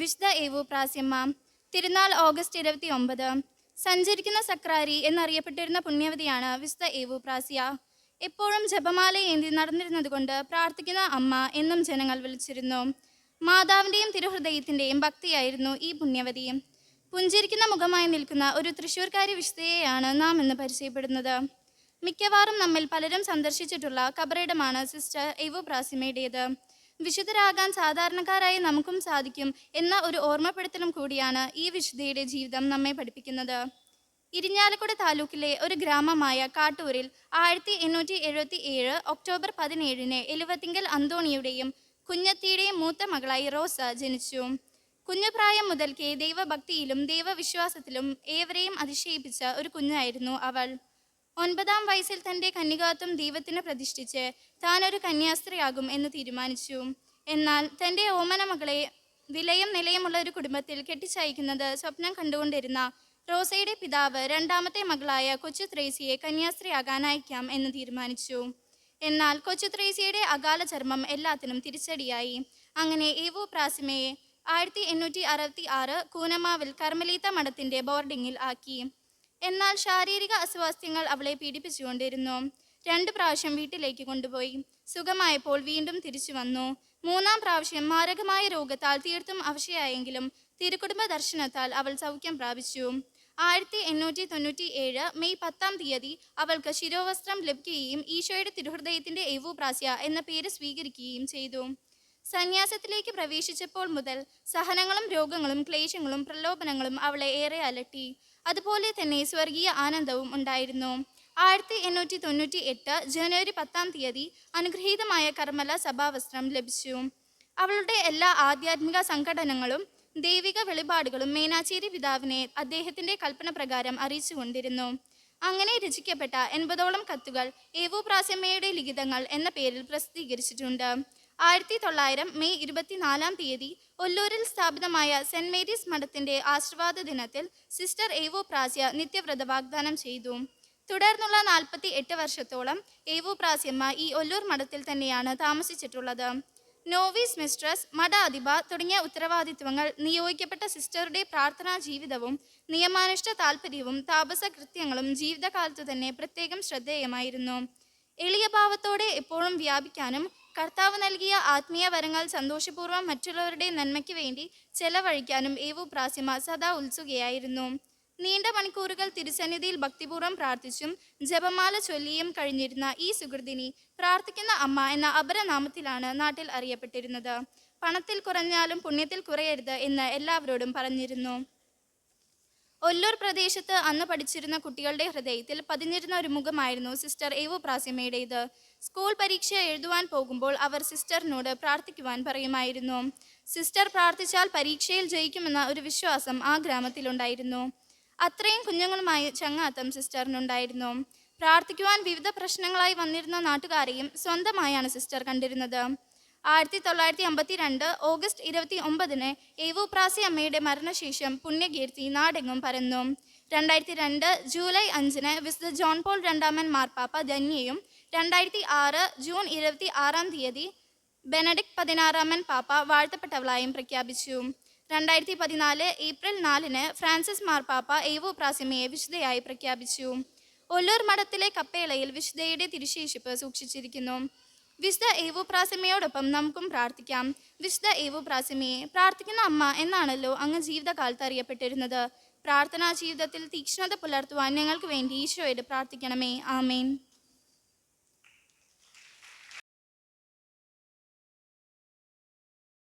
വിശുദ്ധ ഏവു പ്രാസ്യമ്മ തിരുനാൾ ഓഗസ്റ്റ് ഇരുപത്തി ഒമ്പത് സഞ്ചരിക്കുന്ന സക്രാരി എന്നറിയപ്പെട്ടിരുന്ന പുണ്യവതിയാണ് വിശുദ്ധ ഏവു പ്രാസ്യ എപ്പോഴും ജപമാല ഏന്തി നടന്നിരുന്നതുകൊണ്ട് പ്രാർത്ഥിക്കുന്ന അമ്മ എന്നും ജനങ്ങൾ വിളിച്ചിരുന്നു. മാതാവിന്റെയും തിരുഹൃദയത്തിന്റെയും ഭക്തിയായിരുന്നു ഈ പുണ്യവതി പുഞ്ചിരിക്കുന്ന മുഖമായി നിൽക്കുന്ന ഒരു തൃശ്ശൂർക്കാരി വിശുദ്ധയെയാണ് നാം ഇന്ന് പരിചയപ്പെടുന്നത്. മിക്കവാറും നമ്മിൽ പലരും സന്ദർശിച്ചിട്ടുള്ള കബറിടമാണ് സിസ്റ്റർ എവു പ്രാസിമയുടേത് വിശുദ്ധരാകാൻ സാധാരണക്കാരായി നമുക്കും സാധിക്കും എന്ന ഒരു ഓർമ്മപ്പെടുത്തലും കൂടിയാണ് ഈ വിശുദ്ധയുടെ ജീവിതം നമ്മെ പഠിപ്പിക്കുന്നത്. ഇരിഞ്ഞാലക്കുട താലൂക്കിലെ ഒരു ഗ്രാമമായ കാട്ടൂരിൽ ആയിരത്തി എണ്ണൂറ്റി എഴുപത്തി ഏഴ് ഒക്ടോബർ പതിനേഴിന് എലുവത്തിങ്കൽ അന്തോണിയുടെയും കുഞ്ഞത്തിയുടെയും മൂത്ത മകളായി റോസ ജനിച്ചു. കുഞ്ഞുപ്രായം മുതൽക്കേ ദൈവഭക്തിയിലും ദൈവവിശ്വാസത്തിലും ഏവരെയും അതിശയിപ്പിച്ച ഒരു കുഞ്ഞായിരുന്നു അവൾ. ഒൻപതാം വയസ്സിൽ തന്റെ കന്യകാത്വം ദൈവത്തിന് പ്രതിഷ്ഠിച്ച് താൻ ഒരു കന്യാസ്ത്രീയാകും എന്ന് തീരുമാനിച്ചു. എന്നാൽ തന്റെ ഓമന മകളെ വിലയും നിലയുമുള്ള ഒരു കുടുംബത്തിൽ കെട്ടിച്ചയക്കുന്നത് സ്വപ്നം കണ്ടുകൊണ്ടിരുന്ന റോസയുടെ പിതാവ് രണ്ടാമത്തെ മകളായ കൊച്ചു ത്രേസിയെ കന്യാസ്ത്രീയാകാൻ അയക്കാം എന്ന് തീരുമാനിച്ചു. എന്നാൽ കൊച്ചു ത്രേസിയുടെ അകാല ചർമ്മം എല്ലാത്തിനും തിരിച്ചടിയായി. അങ്ങനെ ഏവു പ്രാസിമയെ ആയിരത്തി എണ്ണൂറ്റി അറുപത്തി ആറ് കൂനമാവിൽ കർമ്മലീത്ത മഠത്തിന്റെ ബോർഡിങ്ങിൽ ആക്കി. എന്നാൽ ശാരീരിക അസ്വാസ്ഥ്യങ്ങൾ അവളെ പീഡിപ്പിച്ചുകൊണ്ടിരുന്നു. രണ്ട് പ്രാവശ്യം വീട്ടിലേക്ക് കൊണ്ടുപോയി. സുഖമായപ്പോൾ വീണ്ടും തിരിച്ചു വന്നു. മൂന്നാം പ്രാവശ്യം മാരകമായ രോഗത്താൽ തീർത്തും അവശയായെങ്കിലും തിരുക്കുടുംബ ദർശനത്താൽ അവൾ സൗഖ്യം പ്രാപിച്ചു. ആയിരത്തി എണ്ണൂറ്റി തൊണ്ണൂറ്റി ഏഴ് മെയ് പത്താം തീയതി അവൾക്ക് ശിരോവസ്ത്രം ലഭിക്കുകയും ഈശോയുടെ തിരുഹൃദയത്തിന്റെ എവു പ്രാസ്യ എന്ന പേര് സ്വീകരിക്കുകയും ചെയ്തു. സന്യാസത്തിലേക്ക് പ്രവേശിച്ചപ്പോൾ മുതൽ സഹനങ്ങളും രോഗങ്ങളും ക്ലേശങ്ങളും പ്രലോഭനങ്ങളും അവളെ ഏറെ അലട്ടി. അതുപോലെ തന്നെ സ്വർഗീയ ആനന്ദവും ഉണ്ടായിരുന്നു. ആയിരത്തി എണ്ണൂറ്റി തൊണ്ണൂറ്റി എട്ട് ജനുവരി പത്താം തീയതി അനുഗ്രഹീതമായ കർമ്മല സഭാവസ്ത്രം ലഭിച്ചു. അവളുടെ എല്ലാ ആധ്യാത്മിക സംഘടനകളും ദൈവിക വെളിപാടുകളും മേനാച്ചേരി പിതാവിനെ അദ്ദേഹത്തിന്റെ കൽപ്പന പ്രകാരം അറിയിച്ചുകൊണ്ടിരുന്നു. അങ്ങനെ രചിക്കപ്പെട്ട എൺപതോളം കത്തുകൾ ഏവു ലിഖിതങ്ങൾ എന്ന പേരിൽ പ്രസിദ്ധീകരിച്ചിട്ടുണ്ട്. ആയിരത്തി തൊള്ളായിരം മെയ് ഇരുപത്തിനാലാം തീയതി ഒല്ലൂരിൽ സ്ഥാപിതമായ സെന്റ് മേരീസ് മഠത്തിന്റെ ആശീർവാദ ദിനത്തിൽ സിസ്റ്റർ എവോ പ്രാസ്യ നിത്യവ്രത വാഗ്ദാനം ചെയ്തു. തുടർന്നുള്ള നാൽപ്പത്തി എട്ട് വർഷത്തോളം എവോ പ്രാസ്യമ്മ ഈ ഒല്ലൂർ മഠത്തിൽ തന്നെയാണ് താമസിച്ചിട്ടുള്ളത്. നോവീസ് മിസ്ട്രസ് മഠ അധിപ തുടങ്ങിയ ഉത്തരവാദിത്വങ്ങൾ നിയോഗിക്കപ്പെട്ട സിസ്റ്ററുടെ പ്രാർത്ഥനാ ജീവിതവും നിയമാനുഷ്ഠ താല്പര്യവും താപസ കൃത്യങ്ങളും ജീവിതകാലത്തു തന്നെ പ്രത്യേകം ശ്രദ്ധേയമായിരുന്നു. എളിയ ഭാവത്തോടെ എപ്പോഴും വ്യാപിക്കാനും കർത്താവ് നൽകിയ ആത്മീയ വരങ്ങൾ സന്തോഷപൂർവം മറ്റുള്ളവരുടെ നന്മയ്ക്ക് വേണ്ടി ചെലവഴിക്കാനും ഏവു പ്രാസിമ സദാ ഉത്സുകയായിരുന്നു. നീണ്ട മണിക്കൂറുകൾ തിരുസന്നിധിയിൽ ഭക്തിപൂർവം പ്രാർത്ഥിച്ചും ജപമാല ചൊല്ലിയും കഴിഞ്ഞിരുന്ന ഈ സുഹൃതിനി പ്രാർത്ഥിക്കുന്ന അമ്മ എന്ന അപരനാമത്തിലാണ് നാട്ടിൽ അറിയപ്പെട്ടിരുന്നത്. പണത്തിൽ കുറഞ്ഞാലും പുണ്യത്തിൽ കുറയരുത് എന്ന് എല്ലാവരോടും പറഞ്ഞിരുന്നു. ഒല്ലൂർ പ്രദേശത്ത് അന്ന് പഠിച്ചിരുന്ന കുട്ടികളുടെ ഹൃദയത്തിൽ പതിഞ്ഞിരുന്ന ഒരു മുഖമായിരുന്നു സിസ്റ്റർ ഏവു പ്രാസിമയുടേത്. സ്കൂൾ പരീക്ഷ എഴുതുവാൻ പോകുമ്പോൾ അവർ സിസ്റ്ററിനോട് പ്രാർത്ഥിക്കുവാൻ പറയുമായിരുന്നു. സിസ്റ്റർ പ്രാർത്ഥിച്ചാൽ പരീക്ഷയിൽ ജയിക്കുമെന്ന ഒരു വിശ്വാസം ആ ഗ്രാമത്തിലുണ്ടായിരുന്നു. അത്രയും കുഞ്ഞുങ്ങളുമായി ചങ്ങാത്തം സിസ്റ്ററിനുണ്ടായിരുന്നു. പ്രാർത്ഥിക്കുവാൻ വിവിധ പ്രശ്നങ്ങളായി വന്നിരുന്ന നാട്ടുകാരെയും സ്വന്തമായാണ് സിസ്റ്റർ കണ്ടിരുന്നത്. ആയിരത്തി തൊള്ളായിരത്തി അമ്പത്തി രണ്ട് ഓഗസ്റ്റ് ഇരുപത്തി ഒമ്പതിന് ഏവു പ്രാസി അമ്മയുടെ മരണശേഷം പുണ്യകീർത്തി നാടെങ്ങും പരന്നു. രണ്ടായിരത്തി രണ്ട് ജൂലൈ അഞ്ചിന് വിശുദ്ധ ജോൺ പോൾ രണ്ടാമൻ മാർപ്പാപ്പ ധന്യയും രണ്ടായിരത്തി ആറ് ജൂൺ ഇരുപത്തി ആറാം തീയതി ബെനഡിക് പതിനാറാമൻ പാപ്പ വാഴ്ത്തപ്പെട്ടവളായും പ്രഖ്യാപിച്ചു. രണ്ടായിരത്തി പതിനാല് ഏപ്രിൽ നാലിന് ഫ്രാൻസിസ് മാർപ്പാപ്പ ഏവു പ്രാസിമയെ വിശുദ്ധയായി പ്രഖ്യാപിച്ചു. ഒല്ലൂർ മഠത്തിലെ കപ്പേളയിൽ വിശുദ്ധയുടെ തിരുശേഷിപ്പ് സൂക്ഷിച്ചിരിക്കുന്നു. വിശുദ്ധ ഏവു പ്രാസിമയോടൊപ്പം നമുക്കും പ്രാർത്ഥിക്കാം. വിശുദ്ധ ഏവു പ്രാസിമയെ പ്രാർത്ഥിക്കുന്ന അമ്മ എന്നാണല്ലോ അങ്ങ് ജീവിതകാലത്ത് അറിയപ്പെട്ടിരുന്നത്. പ്രാർത്ഥനാ ജീവിതത്തിൽ തീക്ഷ്ണത പുലർത്തുവാൻ ഞങ്ങൾക്ക് വേണ്ടി ഈശോയോട് പ്രാർത്ഥിക്കണമേ. ആമേൻ.